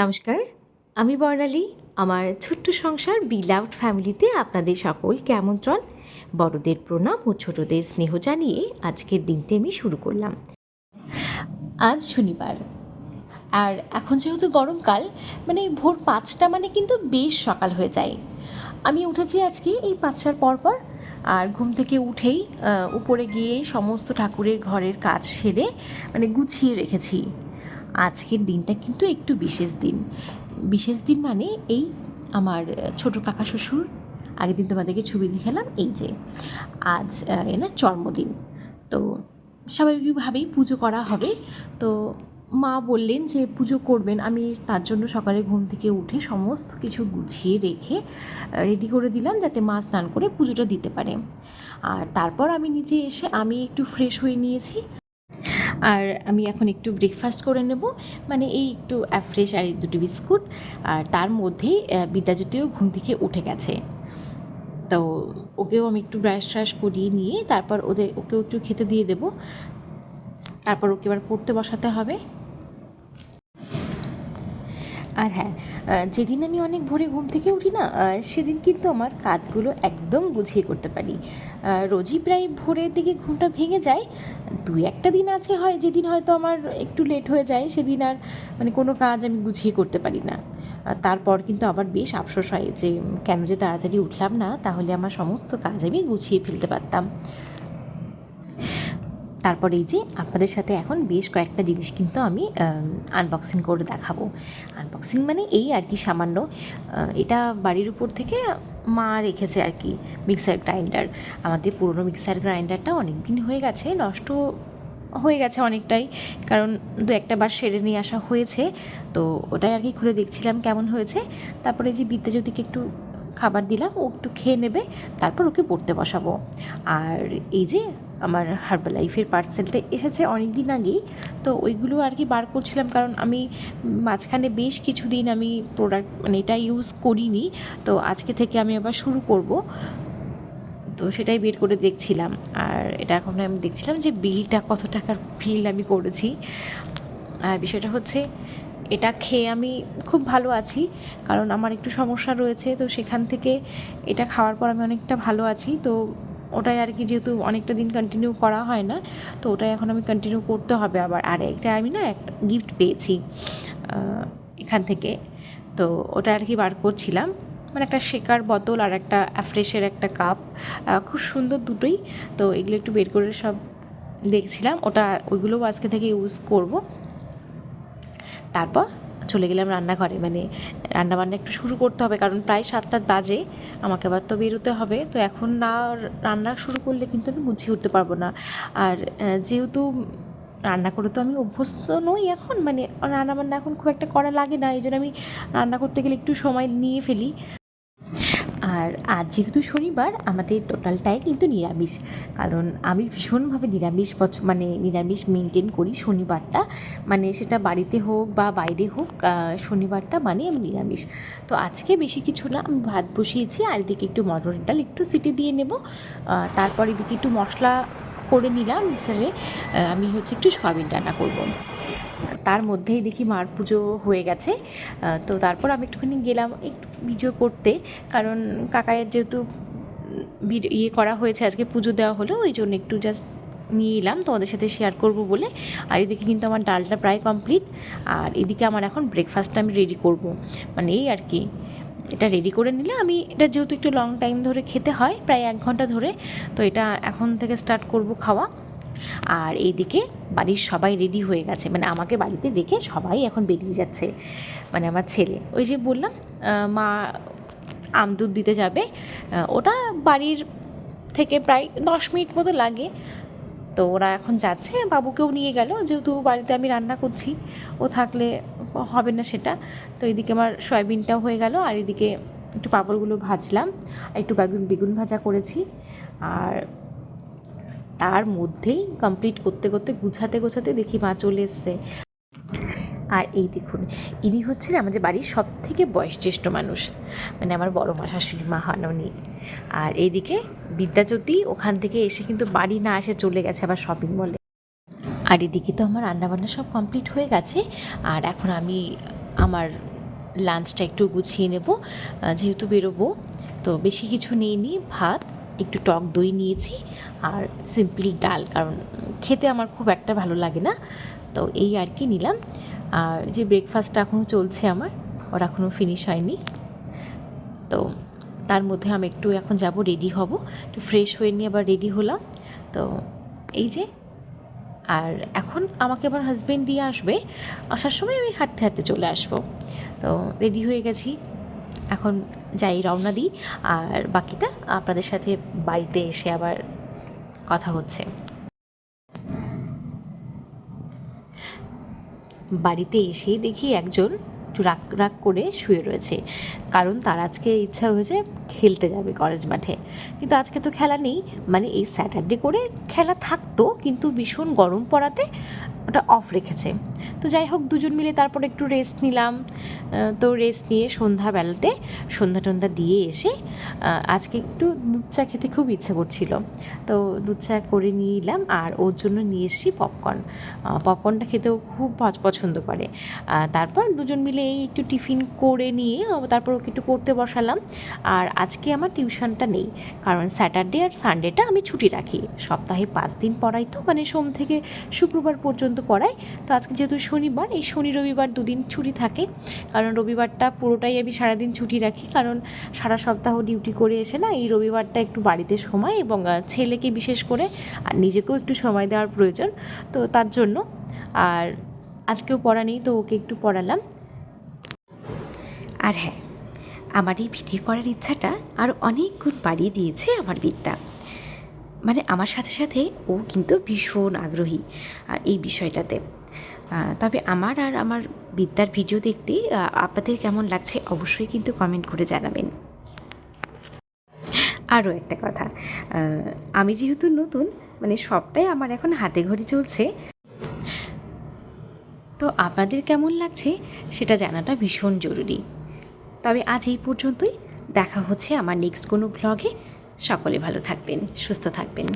নমস্কার। আমি বর্ণালী। আমার ছোট্ট সংসার বিলাউড ফ্যামিলিতে আপনাদের সকলকে আমন্ত্রণ বড়দের প্রণাম ও ছোটদের স্নেহ জানিয়ে আজকের দিনটি আমি শুরু করলাম। আজ শনিবার। আর এখন যেহেতু গরমকাল মানে ভোর পাঁচটা মানে কিন্তু বেশ সকাল হয়ে যায়। আমি উঠেছি আজকে এই পাঁচটার পর পর আর ঘুম থেকে উঠেই উপরে গিয়ে সমস্ত ঠাকুরের ঘরের কাজ সেরে মানে গুছিয়ে রেখেছি। আজকের দিনটা কিন্তু একটু বিশেষ দিন। বিশেষ দিন মানে এই আমার ছোট কাকা শ্বশুর, আগের দিন তোমাদেরকে ছবি দেখালাম এই যে আজ এনার জন্মদিন তো স্বাভাবিকভাবেই পুজো করা হবে। তো মা বললেন যে পুজো করবেন। আমি তার জন্য সকালে ঘুম থেকে উঠে সমস্ত কিছু গুছিয়ে রেখে রেডি করে দিলাম যাতে মা স্নান করে পুজোটা দিতে পারে। আর তারপর আমি নিচে এসে, আমি একটু ফ্রেশ হয়ে নিয়েছি। আর আমি এখন একটু ব্রেকফাস্ট করে নেব। মানে এই একটু অ্যাফ্রেশ আর দুটি বিস্কুট। আর তার মধ্যেই বিদ্যাজ্যোতিও ঘুম থেকে উঠে গেছে। তো ওকেও আমি একটু ব্রাশ ট্রাশ করিয়ে নিয়ে তারপর ওদের, ওকেও একটু খেতে দিয়ে দেবো। তারপর ওকে এবার পড়তে বসাতে হবে। আর হ্যাঁ যেদিন আমি অনেক ভোরে ঘুম থেকে উঠি না সেদিন কিন্তু আমার কাজগুলো একদম গুছিয়ে করতে পারি। রোজই প্রায় ভোরের দিকে ঘুমটা ভেঙে যায়। দুই একটা দিন আছে হয়, যেদিন হয়তো আমার একটু লেট হয়ে যায়, সেদিন আর মানে কোনো কাজ আমি গুছিয়ে করতে পারি না। তারপর কিন্তু আবার বেশ আফসোস হয় যে কেন যে তাড়াতাড়ি উঠলাম না, তাহলে আমার সমস্ত কাজ আমি গুছিয়ে ফেলতে পারতাম। তারপর এই যে আপনাদের সাথে এখন বেশ কয়েকটা জিনিস কিন্তু আমি আনবক্সিং করে দেখাবো। আনবক্সিং মানে এই আর কি সামান্য এটা বাড়ির উপর থেকে মা রেখেছে আর কি মিক্সার গ্রাইন্ডার আমাদের পুরনো মিক্সার গ্রাইন্ডারটা অনেক দিন হয়ে গেছে, নষ্ট হয়ে গেছে অনেকটাই, কারণ দু একটা বার সেরে নিয়ে আসা হয়েছে। তো ওটাই আর কি খুলে দেখছিলাম কেমন হয়েছে। তারপরে যে বিদ্যাজ্যোতিকে একটু খাবার দিলাম, ও একটু খেয়ে নেবে, তারপর ওকে পড়তে বসাবো। আর এই যে আমার হার্বাল লাইফের পার্সেলটা এসেছে অনেক দিন আগেই। তো ওইগুলো আর কি বার করছিলাম কারণ আমি মাঝখানে বেশ কিছুদিন আমি প্রোডাক্ট মানে এটা ইউজ করিনি। তো আজকে থেকে আমি আবার শুরু করব। তো সেটাই বের করে দেখছিলাম। আর এটা এখন আমি দেখছিলাম যে বিলটা কত টাকার বিল আমি করেছি। আর বিষয়টা হচ্ছে, এটা খেয়ে আমি খুব ভালো আছি। কারণ আমার একটু সমস্যা রয়েছে, তো সেখান থেকে এটা খাওয়ার পর আমি অনেকটা ভালো আছি। তো ওটাই আর কি যেহেতু অনেকটা দিন কন্টিনিউ করা হয় না, তো ওটাই এখন আমি কন্টিনিউ করতে হবে আবার। আর একটা আমি না একটা গিফট পেয়েছি এখান থেকে। তো ওটা আর কি বার করছিলাম। মানে একটা শেকার বোতল আর একটা অ্যাফ্রেশের একটা কাপ খুব সুন্দর দুটোই। তো এগুলো একটু বের করে সব দেখছিলাম। ওটা ওইগুলোও আজকে থেকে ইউজ করব। তারপর চলে গেলাম রান্নাঘরে। মানে রান্নাবান্না একটু শুরু করতে হবে, কারণ প্রায় সাতটা বাজে। আমাকে আবার তো বেরোতে হবে। তো এখন না রান্না শুরু করলে কিন্তু আমি গুছিয়ে উঠতে পারব না। আর যেহেতু রান্না করে তো আমি অভ্যস্ত নই এখন মানে রান্না বান্না এখন খুব একটা করা লাগে না। এই জন্য আমি রান্না করতে গেলে একটু সময় নিয়ে ফেলি। আর আজ যেহেতু শনিবার, আমাদের টোটালটাই কিন্তু নিরামিষ। কারণ আমি ভীষণভাবে নিরামিষ পছ- মানে নিরামিষ মেনটেন করি শনিবারটা। মানে সেটা বাড়িতে হোক বা বাইরে হোক শনিবারটা মানে আমি নিরামিষ। তো আজকে বেশি কিছু না, আমি ভাত বসিয়েছি, আর এদিকে একটু মটরের ডাল একটু সিটি দিয়ে নেব। তারপর এদিকে একটু মশলা করে নিলাম মিক্সারে আমি হচ্ছে একটু সয়াবিন রান্না করব। তার মধ্যেই দেখি মার পুজো হয়ে গেছে। তো তারপর আমি একটুখানি গেলাম একটু ভিডিও করতে। কারণ কাকায়ের যেহেতু ইয়ে করা হয়েছে, আজকে পুজো দেওয়া হলো, ওই জন্য একটু জাস্ট নিয়ে এলাম। তোমাদের সাথে শেয়ার করব বলে। আর এদিকে কিন্তু আমার ডালটা প্রায় কমপ্লিট আর এদিকে আমার এখন ব্রেকফাস্টটা আমি রেডি করব। মানে এই আর কি, এটা রেডি করে নিলে আমি, এটা যেহেতু একটু লং টাইম ধরে খেতে হয়, প্রায় এক ঘণ্টা ধরে, তো এটা এখন থেকে স্টার্ট করব খাওয়া। আর এইদিকে বাড়ির সবাই রেডি হয়ে গেছে। মানে আমাকে বাড়িতে রেখে সবাই এখন বেরিয়ে যাচ্ছে। মানে আমার ছেলে। ওই যে বললাম মা আম দুধ দিতে যাবে। ওটা বাড়ির থেকে প্রায় দশ মিনিট মতো লাগে। তো ওরা এখন যাচ্ছে। বাবুকেও নিয়ে গেল। যেহেতু বাড়িতে আমি রান্না করছি, ও থাকলে হবে না সেটা। তো এদিকে আমার সয়াবিনটাও হয়ে গেল। আর এদিকে একটু পাঁপড়গুলো ভাজলাম। একটু বেগুন বেগুন ভাজা করেছি। আর তার মধ্যেই কমপ্লিট করতে করতে, গুছাতে গোছাতে দেখি মা চলে এসছে। আর এই দেখুন, ইনি হচ্ছেন আমাদের বাড়ির সব থেকে বয়োজ্যেষ্ঠ মানুষ। মানে আমার বড় মা শাশুড়ি মা হন উনি আর এইদিকে বিদ্যাজ্যোতি ওখান থেকে এসে কিন্তু বাড়ি না এসে চলে গেছে আবার শপিং মলে আর এদিকে তো আমার রান্নাবান্না সব কমপ্লিট হয়ে গেছে। আর এখন আমি আমার লাঞ্চটা একটু গুছিয়ে নেব। যেহেতু বেরোবো, তো বেশি কিছু নিইনি, ভাত একটু টক দই নিয়েছি আর সিম্পল ডাল, কারণ খেতে আমার খুব একটা ভালো লাগে না। তো এই আর কি নিলাম। আর যে ব্রেকফাস্টটা এখনও চলছে আমার, ওর এখনও ফিনিশ হয়নি। তো তার মধ্যে আমি একটু এখন যাব রেডি হব। একটু ফ্রেশ হয়ে নিয়ে আবার রেডি হলাম। তো এই যে, আর এখন আমাকে আমার হাজবেন্ড দিয়ে আসবে। আসার সময় আমি হাঁটতে হাঁটতে চলে আসব। তো রেডি হয়ে গেছি। এখন যাই রওনা দিই, আর বাকিটা আপনাদের সাথে বাড়িতে এসে আবার কথা হচ্ছে। বাড়িতে এসেই দেখি একজন একটু রাগ রাগ করে শুয়ে রয়েছে। কারণ তার আজকে ইচ্ছা হয়েছে খেলতে যাবে কলেজ মাঠে। কিন্তু আজকে তো খেলা নেই মানে এই স্যাটারডে করে খেলা থাকতো, কিন্তু ভীষণ গরম পড়াতে ওটা অফ রেখেছে। তো যাই হোক, দুজন মিলে তারপর একটু রেস্ট নিলাম। তো রেস্ট নিয়ে সন্ধ্যাবেলাতে সন্ধ্যা টন্ধা দিয়ে এসে আজকে একটু দুধ চা খেতে খুব ইচ্ছা করছিল। তো দুধ চা করে নিয়ে এলাম আর ওর জন্য নিয়ে এসেছি পপকর্ন পপকর্নটা খেতেও খুব পছন্দ করে। তারপর দুজন মিলে এই একটু টিফিন করে নিয়ে তারপর ওকে একটু পড়তে বসালাম। আর আজকে আমার টিউশনটা নেই, কারণ স্যাটারডে আর সানডেটা আমি ছুটি রাখি। সপ্তাহে পাঁচ দিন পড়াই তো মানে সোম থেকে শুক্রবার পর্যন্ত পড়াই। তো আজকে যেহেতু শনিবার, এই শনি রবিবার দুদিন ছুটি থাকে। কারণ রবিবারটা পুরোটাই আমি সারাদিন ছুটি রাখি। কারণ সারা সপ্তাহ ডিউটি করে এসে না এই রবিবারটা একটু বাড়িতে সময় এবং ছেলেকে বিশেষ করে আর নিজেকেও একটু সময় দেওয়ার প্রয়োজন। তো তার জন্য আর আজকেও পড়া নেই, তো ওকে একটু পড়ালাম। আর হ্যাঁ আমার এই ভিডিও করার ইচ্ছাটা আরও অনেক গুণ বাড়িয়ে দিয়েছে আমার বিদ্যা। মানে আমার সাথে সাথে ও কিন্তু ভীষণ আগ্রহী এই বিষয়টাতে। তবে আমার আর আমার বিদ্যার ভিডিও দেখতে আপনাদের কেমন লাগছে অবশ্যই কিন্তু কমেন্ট করে জানাবেন। আরও একটা কথা আমি যেহেতু নতুন মানে সবটাই আমার এখন হাতে ঘড়ি চলছে। তো আপনাদের কেমন লাগছে সেটা জানাটা ভীষণ জরুরি। তবে আজ এই পর্যন্তই, দেখা হচ্ছে আমার নেক্সট কোনো ব্লগে সকলে ভালো থাকবেন, সুস্থ থাকবেন।